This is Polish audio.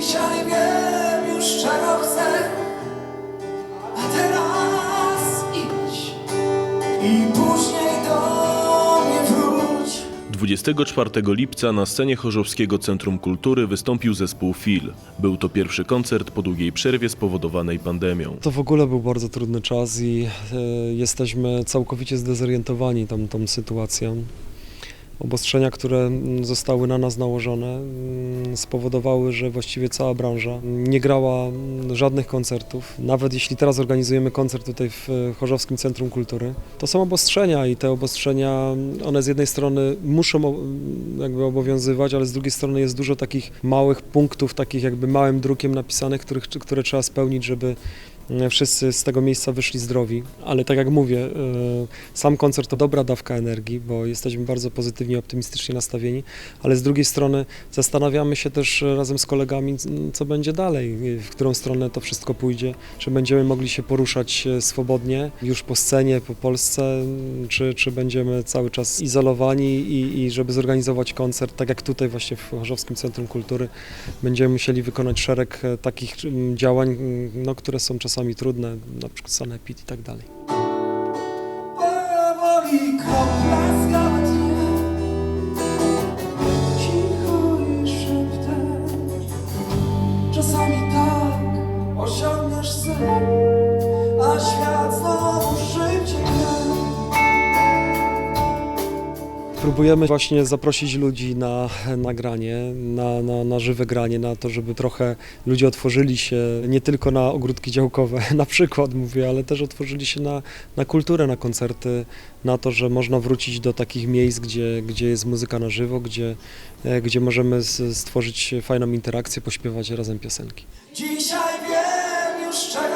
Dzisiaj wiem już czego chcę A teraz idź I później do mnie wróć 24 lipca na scenie Chorzowskiego Centrum Kultury wystąpił zespół FIL. Był to pierwszy koncert po długiej przerwie spowodowanej pandemią. To w ogóle był bardzo trudny czas i e, jesteśmy całkowicie zdezorientowani tą, tą sytuacją. Obostrzenia, które mm, zostały na nas nałożone, mm, spowodowały, że właściwie cała branża nie grała mm, żadnych koncertów. Nawet jeśli teraz organizujemy koncert tutaj w e, Chorzowskim Centrum Kultury, to są obostrzenia i te obostrzenia, one z jednej strony muszą jakby obowiązywać, ale z drugiej strony jest dużo takich małych punktów, takich jakby małym drukiem napisanych, których, które trzeba spełnić, żeby wszyscy z tego miejsca wyszli zdrowi. Ale tak jak mówię, e, sam koncert to dobra dawka energii, bo jesteśmy bardzo pozytywnie, optymistycznie nastawieni, ale z drugiej strony zastanawiamy się też e, razem z kolegami, co będzie dalej, e, w którą stronę to wszystko pójdzie, czy będziemy mogli się poruszać e, swobodnie już po scenie, po Polsce, czy, czy będziemy cały czas izolowani i, i żeby zorganizować koncert, tak jak tutaj właśnie w Chorzowskim Centrum Kultury, będziemy musieli wykonać szereg e, takich działań, no, które są czasami trudne, na przykład sanepid i tak dalej. Powoli zgadnie Cicho i szeptem Czasami tak osiągniesz sen A świat znowu Próbujemy właśnie zaprosić ludzi na nagranie, na, na, na żywe granie, na to, żeby trochę ludzie otworzyli się nie tylko na ogródki działkowe, na przykład mówię, ale też otworzyli się na, na kulturę, na koncerty, na to, że można wrócić do takich miejsc, gdzie, gdzie jest muzyka na żywo, gdzie, e, gdzie możemy stworzyć fajną interakcję, pośpiewać razem piosenki. Dzisiaj wiem już czego